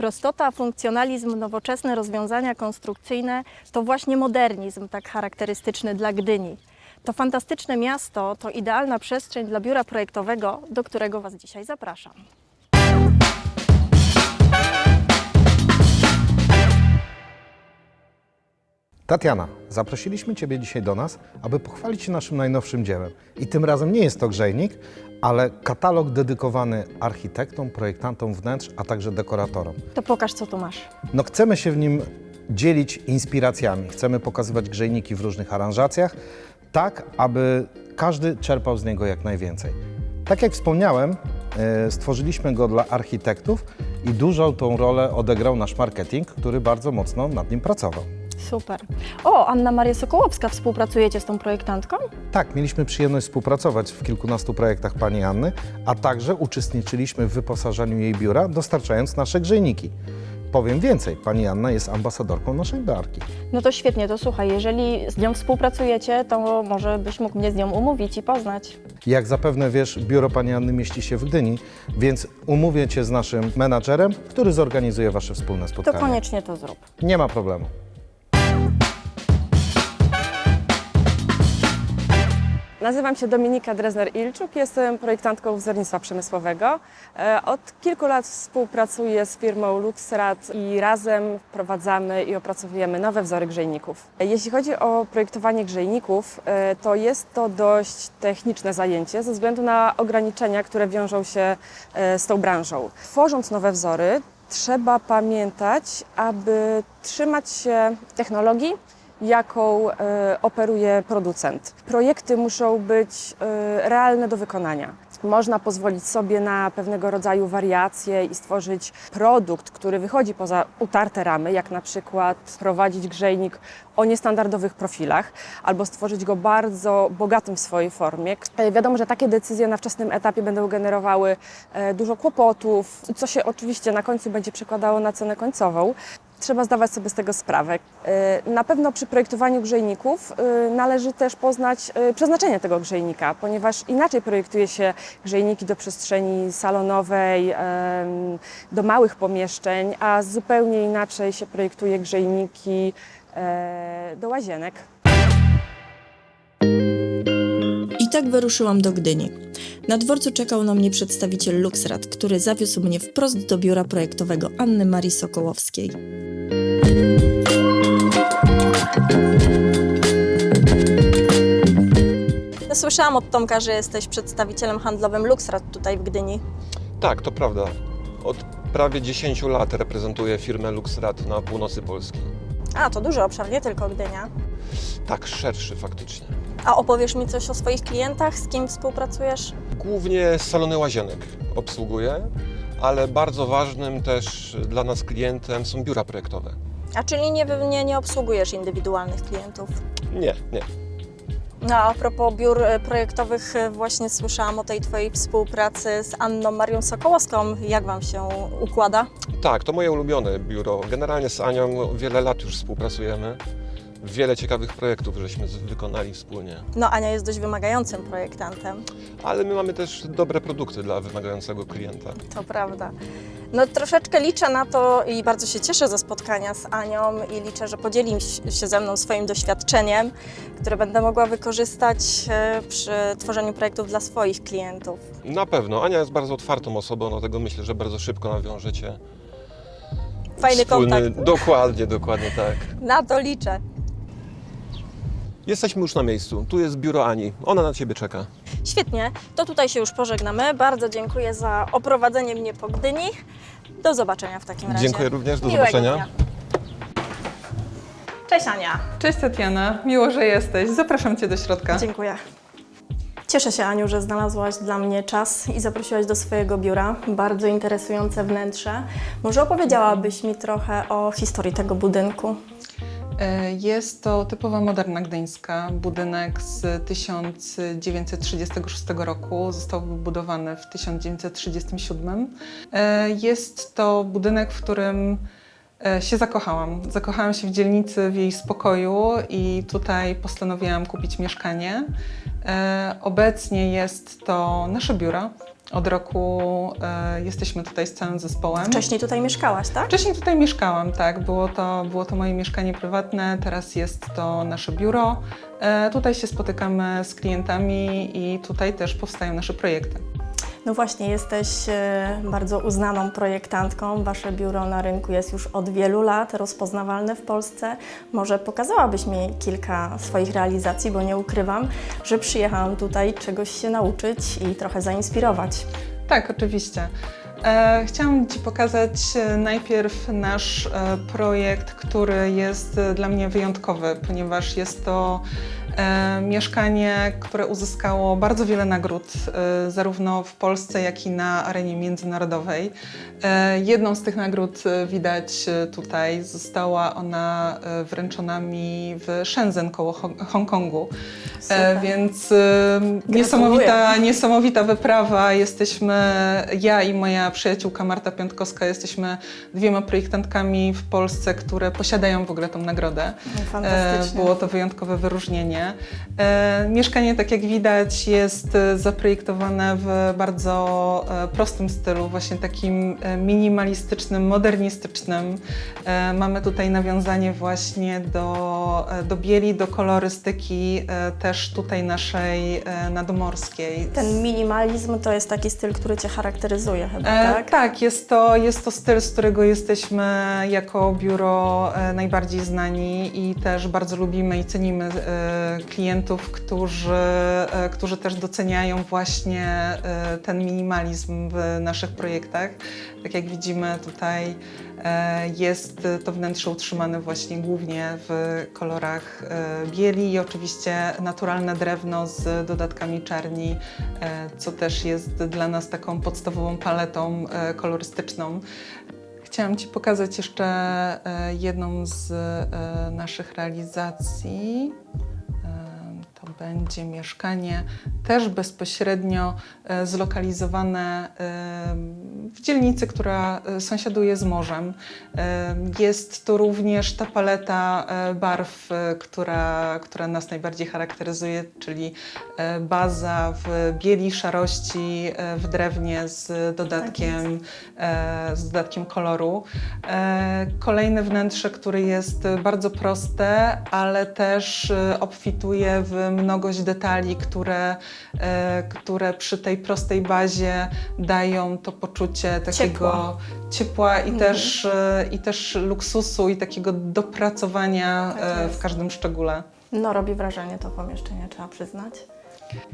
Prostota, funkcjonalizm, nowoczesne rozwiązania konstrukcyjne to właśnie modernizm tak charakterystyczny dla Gdyni. To fantastyczne miasto to idealna przestrzeń dla biura projektowego, do którego Was dzisiaj zapraszam. Tatiana, zaprosiliśmy Ciebie dzisiaj do nas, aby pochwalić się naszym najnowszym dziełem. I tym razem nie jest to grzejnik, ale katalog dedykowany architektom, projektantom wnętrz, a także dekoratorom. To pokaż, co tu masz. No, chcemy się w nim dzielić inspiracjami. Chcemy pokazywać grzejniki w różnych aranżacjach, tak aby każdy czerpał z niego jak najwięcej. Tak jak wspomniałem, e, stworzyliśmy go dla architektów i dużą tą rolę odegrał nasz marketing, który bardzo mocno nad nim pracował. Super. O, Anna Maria Sokołowska, współpracujecie z tą projektantką? Tak, mieliśmy przyjemność współpracować w kilkunastu projektach pani Anny, a także uczestniczyliśmy w wyposażeniu jej biura, dostarczając nasze grzejniki. Powiem więcej, pani Anna jest ambasadorką naszej barki. No to świetnie, to słuchaj, jeżeli z nią współpracujecie, to może byś mógł mnie z nią umówić i poznać. Jak zapewne wiesz, biuro pani Anny mieści się w Gdyni, więc umówię cię z naszym menadżerem, który zorganizuje wasze wspólne To spotkanie. koniecznie to zrób. Nie ma problemu. Nazywam się Dominika Dresner-Ilczuk, jestem projektantką wzornictwa przemysłowego. E, Od kilku lat współpracuję z firmą Luxrad i razem wprowadzamy i opracowujemy nowe wzory grzejników. E, Jeśli chodzi o projektowanie grzejników, e, to jest to dość techniczne zajęcie ze względu na ograniczenia, które wiążą się z tą branżą. Tworząc nowe wzory, trzeba pamiętać, aby trzymać się technologii, jaką e, operuje producent. Projekty muszą być e, realne do wykonania. Można pozwolić sobie na pewnego rodzaju wariacje i stworzyć produkt, który wychodzi poza utarte ramy, jak na przykład prowadzić grzejnik o niestandardowych profilach, albo stworzyć go bardzo bogatym w swojej formie. E, Wiadomo, że takie decyzje na wczesnym etapie będą generowały dużo kłopotów, co się oczywiście na końcu będzie przekładało na cenę końcową. Trzeba zdawać sobie z tego sprawę. E, Na pewno przy projektowaniu grzejników e, należy też poznać e, przeznaczenie tego grzejnika, ponieważ inaczej projektuje się grzejniki do przestrzeni salonowej, do małych pomieszczeń, a zupełnie inaczej się projektuje grzejniki e, do łazienek. I tak wyruszyłam do Gdyni. Na dworcu czekał na mnie przedstawiciel Luxrad, który zawiózł mnie wprost do biura projektowego Anny Marii Sokołowskiej. No, słyszałam od Tomka, że jesteś przedstawicielem handlowym Luxrad tutaj w Gdyni. Tak, to prawda. Od prawie 10 lat reprezentuję firmę Luxrad na północy Polski. A, to duży obszar, nie tylko Gdynia. Tak, szerszy faktycznie. A opowiesz mi coś o swoich klientach, z kim współpracujesz? Głównie salony łazienek obsługuję, ale bardzo ważnym też dla nas klientem są biura projektowe. A czyli nie, nie, nie obsługujesz indywidualnych klientów? Nie, nie. No, a propos biur e, projektowych, e, właśnie słyszałam o tej Twojej współpracy z Anną Marią Sokołowską. Jak Wam się układa? Tak, to moje ulubione biuro. Generalnie z Anią wiele lat już współpracujemy. Wiele ciekawych projektów żeśmy wykonali wspólnie. No, Ania jest dość wymagającym projektantem, Ale my mamy też dobre produkty dla wymagającego klienta. to prawda. No, troszeczkę liczę na to i bardzo się cieszę ze spotkania z Anią i liczę, że podzieli się ze mną swoim doświadczeniem, które będę mogła wykorzystać e, przy tworzeniu projektów dla swoich klientów. Na pewno. Ania jest bardzo otwartą osobą, dlatego myślę, że bardzo szybko nawiążecie Fajny wspólny... kontakt. Dokładnie, dokładnie tak. Na to liczę. Jesteśmy już na miejscu. Tu jest biuro Ani. Ona na Ciebie czeka. Świetnie, to tutaj się już pożegnamy. Bardzo dziękuję za oprowadzenie mnie po Gdyni. Do zobaczenia w takim razie. Dziękuję również. Do Miłego zobaczenia. dnia. Cześć Ania. Cześć Tatiana, miło, że jesteś. Zapraszam Cię do środka. Dziękuję. Cieszę się, Aniu, że znalazłaś dla mnie czas i zaprosiłaś do swojego biura. Bardzo interesujące wnętrze. Może opowiedziałabyś mi trochę o historii tego budynku? E, Jest to typowa moderna gdyńska. Budynek z 1936 roku. Został wybudowany w 1937. E, Jest to budynek, w którym e, się zakochałam. Zakochałam się w dzielnicy, w jej spokoju i tutaj postanowiłam kupić mieszkanie. Obecnie jest to nasze biuro, Od roku e, jesteśmy tutaj z całym zespołem. Wcześniej tutaj mieszkałaś, tak? Wcześniej tutaj mieszkałam, tak. Było to, było to moje mieszkanie prywatne, teraz jest to nasze biuro. E, tutaj się spotykamy z klientami i tutaj też powstają nasze projekty. No właśnie, jesteś e, bardzo uznaną projektantką. Wasze biuro na rynku jest już od wielu lat rozpoznawalne w Polsce. Może pokazałabyś mi kilka swoich realizacji, bo nie ukrywam, że przyjechałam tutaj czegoś się nauczyć i trochę zainspirować. Tak, oczywiście. E, chciałam Ci pokazać e, najpierw nasz projekt, który jest dla mnie wyjątkowy, ponieważ jest to mieszkanie, które uzyskało bardzo wiele nagród, e, zarówno w Polsce, jak i na arenie międzynarodowej. E, jedną z tych nagród e, widać e, tutaj. Została ona e, wręczona mi w Shenzhen koło Hong- Hongkongu. E, Super. więc e, niesamowita, niesamowita wyprawa. Jesteśmy, ja i moja przyjaciółka Marta Piątkowska, jesteśmy dwiema projektantkami w Polsce, które posiadają w ogóle tą nagrodę. No, E, fantastycznie. Było to wyjątkowe wyróżnienie. E, Mieszkanie, tak jak widać, jest e, zaprojektowane w bardzo e, prostym stylu, właśnie takim minimalistycznym, modernistycznym. Mamy tutaj nawiązanie właśnie do, do bieli, do kolorystyki też tutaj naszej nadomorskiej. Ten minimalizm to jest taki styl, który Cię charakteryzuje chyba, E, tak? tak, jest to, jest to styl, z którego jesteśmy jako biuro najbardziej znani i też bardzo lubimy i cenimy klientów, którzy, e, którzy też doceniają właśnie e, ten minimalizm w naszych projektach. Tak jak widzimy tutaj e, jest to wnętrze utrzymane właśnie głównie w kolorach bieli i oczywiście naturalne drewno z dodatkami czerni, co też jest dla nas taką podstawową paletą kolorystyczną. Chciałam Ci pokazać jeszcze jedną z naszych realizacji. Będzie mieszkanie też bezpośrednio e, zlokalizowane e, w dzielnicy, która e, sąsiaduje z morzem. Jest to również ta paleta barw, która, która nas najbardziej charakteryzuje, czyli baza w bieli, szarości, w drewnie z dodatkiem, e, z dodatkiem koloru. Kolejne wnętrze, które jest bardzo proste, ale też obfituje w mnogość detali, które, e, które przy tej prostej bazie dają to poczucie takiego Ciepła. ciepła i, Mhm. też, e, i też luksusu i takiego dopracowania Tak e, jest. w każdym szczególe. No robi wrażenie to pomieszczenie, trzeba przyznać.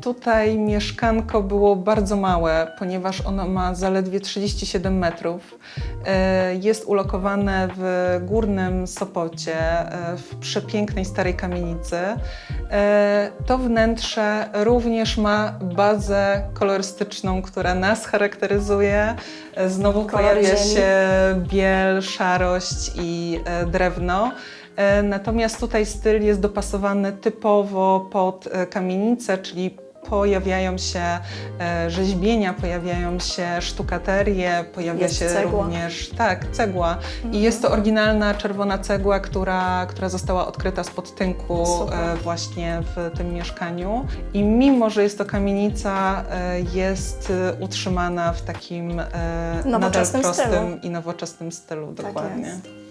Tutaj mieszkanko było bardzo małe, ponieważ ono ma zaledwie 37 metrów. E, Jest ulokowane w górnym Sopocie, e, w przepięknej starej kamienicy. E, To wnętrze również ma bazę kolorystyczną, która nas charakteryzuje. Znowu Kolor pojawia ziemi. się biel, szarość i drewno. E, Natomiast tutaj styl jest dopasowany typowo pod e, kamienicę, czyli pojawiają się e, rzeźbienia, pojawiają się sztukaterie, pojawia Jest się cegła. również tak, cegła. I jest to oryginalna czerwona cegła, która, która została odkryta spod tynku Super. właśnie w tym mieszkaniu. I mimo, że jest to kamienica, jest utrzymana w takim e, nadal Nowoczesnym prostym stylu. i nowoczesnym stylu. Tak Dokładnie. jest.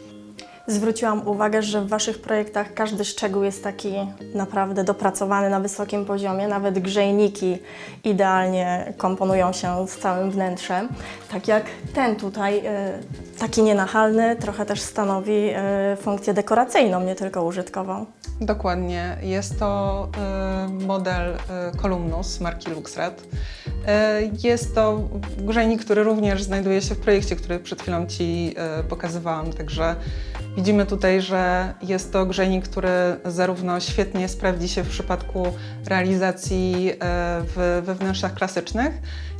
Zwróciłam uwagę, że w Waszych projektach każdy szczegół jest taki naprawdę dopracowany na wysokim poziomie. Nawet grzejniki idealnie komponują się z całym wnętrzem. Tak jak ten tutaj, e, taki nienachalny, trochę też stanowi e, funkcję dekoracyjną, nie tylko użytkową. Dokładnie. Jest to y, model Columnus marki Luxrad. Y, jest to grzejnik, który również znajduje się w projekcie, który przed chwilą Ci pokazywałam. Także widzimy tutaj, że jest to grzejnik, który zarówno świetnie sprawdzi się w przypadku realizacji y, w, we wnętrzach klasycznych,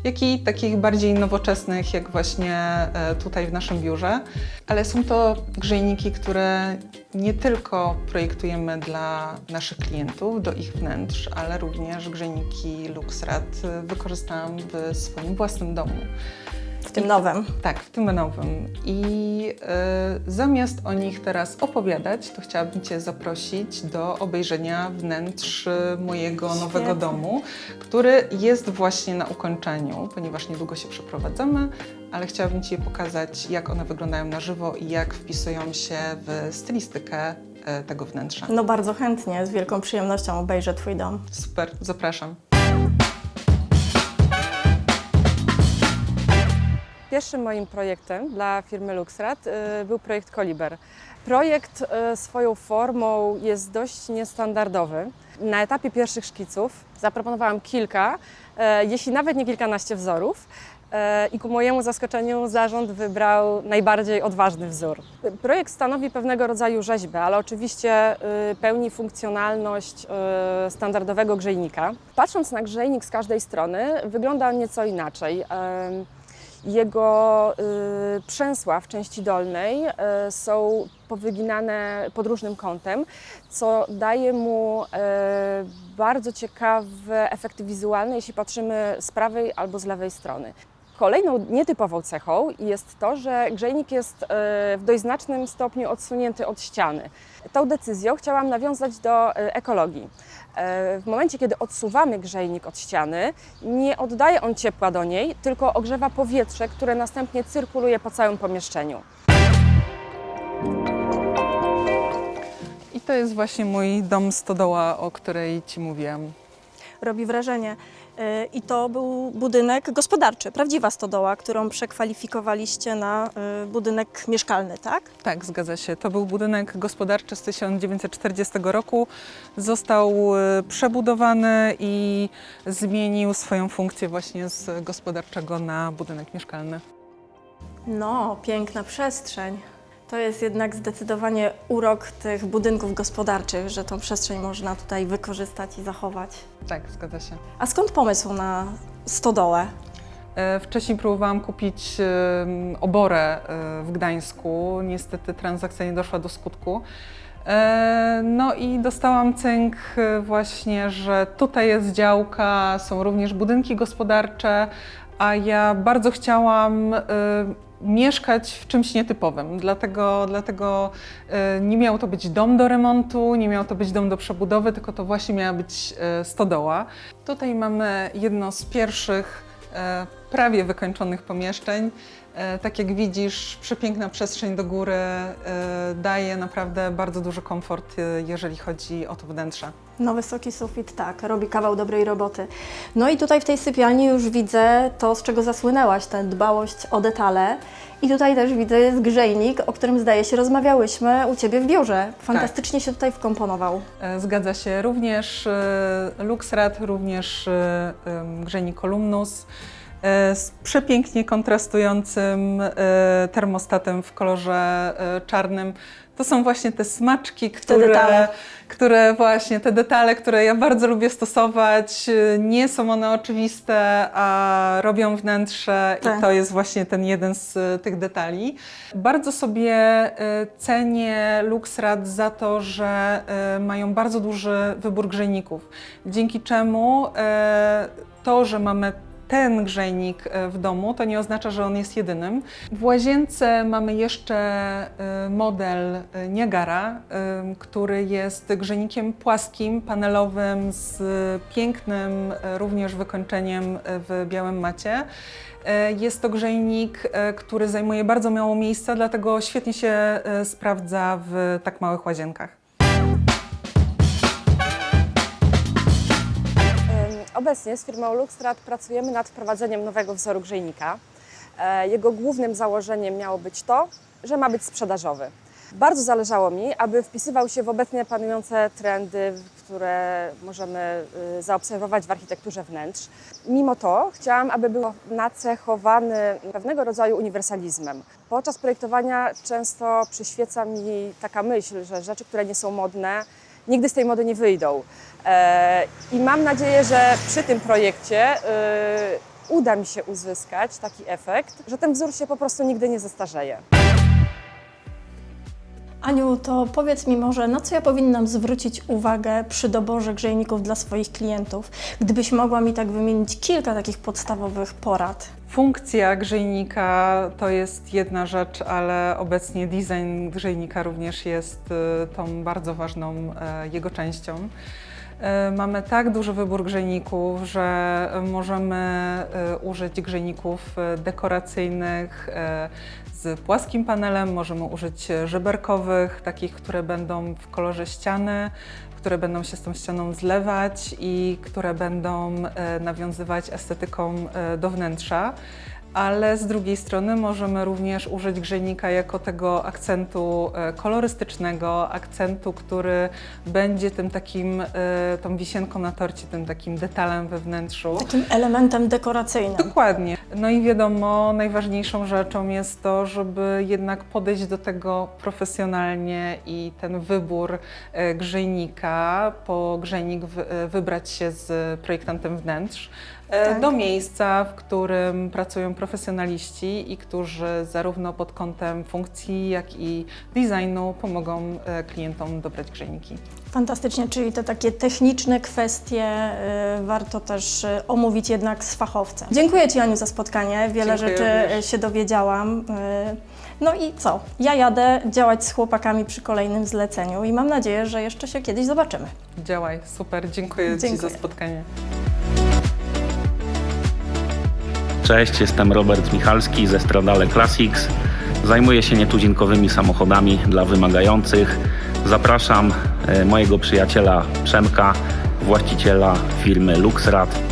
jak i takich bardziej nowoczesnych, jak właśnie e, tutaj w naszym biurze. Ale są to grzejniki, które nie tylko projektujemy dla naszych klientów, do ich wnętrz, ale również grzejniki Luxrad e, wykorzystałam w swoim własnym domu. W tym nowym. Tak, w tym nowym. I e, zamiast o nich teraz opowiadać, to chciałabym Cię zaprosić do obejrzenia wnętrz mojego nowego Świetnie. domu, który jest właśnie na ukończeniu, ponieważ niedługo się przeprowadzamy, ale chciałabym Ci je pokazać, jak one wyglądają na żywo i jak wpisują się w stylistykę e, tego wnętrza. No bardzo chętnie, z wielką przyjemnością obejrzę Twój dom. Super, zapraszam. Pierwszym moim projektem dla firmy Luxrad y, był projekt Koliber. Projekt y, swoją formą jest dość niestandardowy. Na etapie pierwszych szkiców zaproponowałam kilka, e, jeśli nawet nie kilkanaście wzorów. I ku mojemu zaskoczeniu zarząd wybrał najbardziej odważny wzór. Projekt stanowi pewnego rodzaju rzeźbę, ale oczywiście y, pełni funkcjonalność y, standardowego grzejnika. Patrząc na grzejnik z każdej strony, wygląda nieco inaczej. Jego y, przęsła w części dolnej y, są powyginane pod różnym kątem, co daje mu y, bardzo ciekawe efekty wizualne, jeśli patrzymy z prawej albo z lewej strony. Kolejną nietypową cechą jest to, że grzejnik jest y, w dość znacznym stopniu odsunięty od ściany. Tą decyzją chciałam nawiązać do y, ekologii. E, W momencie, kiedy odsuwamy grzejnik od ściany, nie oddaje on ciepła do niej, tylko ogrzewa powietrze, które następnie cyrkuluje po całym pomieszczeniu. I to jest właśnie mój dom stodoła, o której Ci mówiłam. Robi wrażenie. Y, I to był budynek gospodarczy, prawdziwa stodoła, którą przekwalifikowaliście na y, budynek mieszkalny, tak? Tak, zgadza się. To był budynek gospodarczy z 1940 roku. Został e, przebudowany i zmienił swoją funkcję właśnie z gospodarczego na budynek mieszkalny. No, piękna przestrzeń. To jest jednak zdecydowanie urok tych budynków gospodarczych, że tą przestrzeń można tutaj wykorzystać i zachować. Tak, zgadza się. A skąd pomysł na stodołę? E, Wcześniej próbowałam kupić em, oborę e, w Gdańsku. Niestety transakcja nie doszła do skutku. E, No i dostałam cynk e, właśnie, że tutaj jest działka, są również budynki gospodarcze, a ja bardzo chciałam e, mieszkać w czymś nietypowym. Dlatego, dlatego e, nie miał to być dom do remontu, nie miał to być dom do przebudowy, tylko to właśnie miała być e, stodoła. Tutaj mamy jedno z pierwszych prawie wykończonych pomieszczeń. E, Tak jak widzisz, przepiękna przestrzeń do góry e, daje naprawdę bardzo duży komfort, e, jeżeli chodzi o to wnętrze. No wysoki sufit, tak, robi kawał dobrej roboty. No i tutaj w tej sypialni już widzę to, z czego zasłynęłaś, tę dbałość o detale. I tutaj też widzę jest grzejnik, o którym zdaje się rozmawiałyśmy u Ciebie w biurze. Fantastycznie się tutaj wkomponował. E, Zgadza się. Również e, Luxrad, również e, em, grzejnik Columnus e, z przepięknie kontrastującym e, termostatem w kolorze e, czarnym. To są właśnie te smaczki, które, detale. które właśnie, te detale, które ja bardzo lubię stosować. Nie są one oczywiste, a robią wnętrze Tak. i to jest właśnie ten jeden z e, tych detali. Bardzo sobie e, cenię Luxrad za to, że e, mają bardzo duży wybór grzejników, dzięki czemu to, że mamy ten grzejnik e, w domu, to nie oznacza, że on jest jedynym. W łazience mamy jeszcze e, model e, Niagara, który jest grzejnikiem płaskim, panelowym, z pięknym również wykończeniem w białym macie. Jest to grzejnik, który zajmuje bardzo mało miejsca, dlatego świetnie się sprawdza w tak małych łazienkach. Obecnie z firmą Luxrad pracujemy nad wprowadzeniem nowego wzoru grzejnika. E, Jego głównym założeniem miało być to, że ma być sprzedażowy. Bardzo zależało mi, aby wpisywał się w obecnie panujące trendy, które możemy y, zaobserwować w architekturze wnętrz. Mimo to chciałam, aby był nacechowany pewnego rodzaju uniwersalizmem. Podczas projektowania często przyświeca mi taka myśl, że rzeczy, które nie są modne, nigdy z tej mody nie wyjdą. E, I mam nadzieję, że przy tym projekcie y, uda mi się uzyskać taki efekt, że ten wzór się po prostu nigdy nie zestarzeje. Aniu, to powiedz mi może, na co ja powinnam zwrócić uwagę przy doborze grzejników dla swoich klientów? Gdybyś mogła mi tak wymienić kilka takich podstawowych porad. Funkcja grzejnika to jest jedna rzecz, ale obecnie design grzejnika również jest y, tą bardzo ważną e, jego częścią. E, Mamy tak duży wybór grzejników, że możemy e, użyć grzejników e, dekoracyjnych z płaskim panelem, możemy użyć żeberkowych, takich, które będą w kolorze ściany, które będą się z tą ścianą zlewać i które będą nawiązywać estetyką do wnętrza. Ale z drugiej strony możemy również użyć grzejnika jako tego akcentu e, kolorystycznego, akcentu, który będzie tym takim, e, tą wisienką na torcie, tym takim detalem we wnętrzu. Takim elementem dekoracyjnym. Dokładnie. No i wiadomo, najważniejszą rzeczą jest to, żeby jednak podejść do tego profesjonalnie i ten wybór e, grzejnika, po grzejnik wy- wybrać się z projektantem wnętrz Tak. do miejsca, w którym pracują profesjonaliści i którzy zarówno pod kątem funkcji, jak i designu pomogą e, klientom dobrać grzejniki. Fantastycznie, czyli te takie techniczne kwestie y, warto też y, omówić jednak z fachowcem. Dziękuję Ci Aniu za spotkanie, wiele Dziękuję rzeczy również. się dowiedziałam. y, No i co? Ja jadę działać z chłopakami przy kolejnym zleceniu i mam nadzieję, że jeszcze się kiedyś zobaczymy. Działaj, super, dziękuję, Ci za Dziękuję. spotkanie. Cześć, jestem Robert Michalski ze Stradale Classics. Zajmuję się nietuzinkowymi samochodami dla wymagających. Zapraszam e, mojego przyjaciela Przemka, właściciela firmy Luxrad